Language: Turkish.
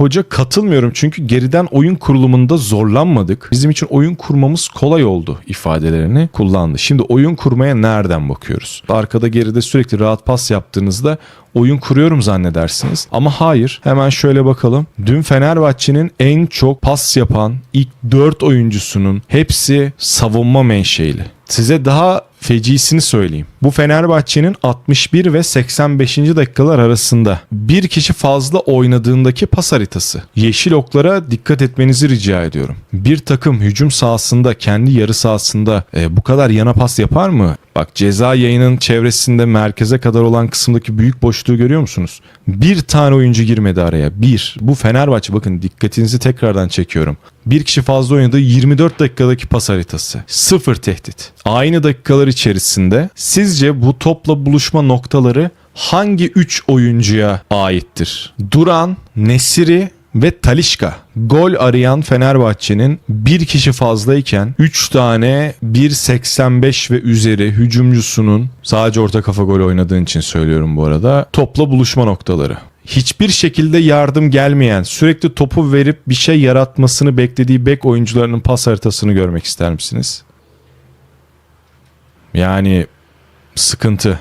Hoca katılmıyorum çünkü geriden oyun kurulumunda zorlanmadık. Bizim için oyun kurmamız kolay oldu ifadelerini kullandı. Şimdi oyun kurmaya nereden bakıyoruz? Arkada geride sürekli rahat pas yaptığınızda oyun kuruyorum zannedersiniz. Ama hayır. Hemen şöyle bakalım. Dün Fenerbahçe'nin en çok pas yapan ilk 4 oyuncusunun hepsi savunma menşeili. Size daha fecisini söyleyeyim. Bu Fenerbahçe'nin 61 ve 85. dakikalar arasında bir kişi fazla oynadığındaki pas haritası. Yeşil oklara dikkat etmenizi rica ediyorum. Bir takım hücum sahasında kendi yarı sahasında e, bu kadar yana pas yapar mı? Bak ceza yayının çevresinde merkeze kadar olan kısımdaki büyük boşluğu görüyor musunuz? Bir tane oyuncu girmedi araya. Bir. Bu Fenerbahçe bakın dikkatinizi tekrardan çekiyorum. Bir kişi fazla oynadığı 24 dakikadaki pas haritası. Sıfır tehdit. Aynı dakikalar içerisinde sizce bu topla buluşma noktaları hangi 3 oyuncuya aittir? Duran, Nesiri ve Talişka. Gol arayan Fenerbahçe'nin bir kişi fazlayken 3 tane 1.85 ve üzeri hücumcusunun sadece orta kafa gol oynadığın için söylüyorum bu arada topla buluşma noktaları. Hiçbir şekilde yardım gelmeyen, sürekli topu verip bir şey yaratmasını beklediği bek oyuncularının pas haritasını görmek ister misiniz? Yani sıkıntı.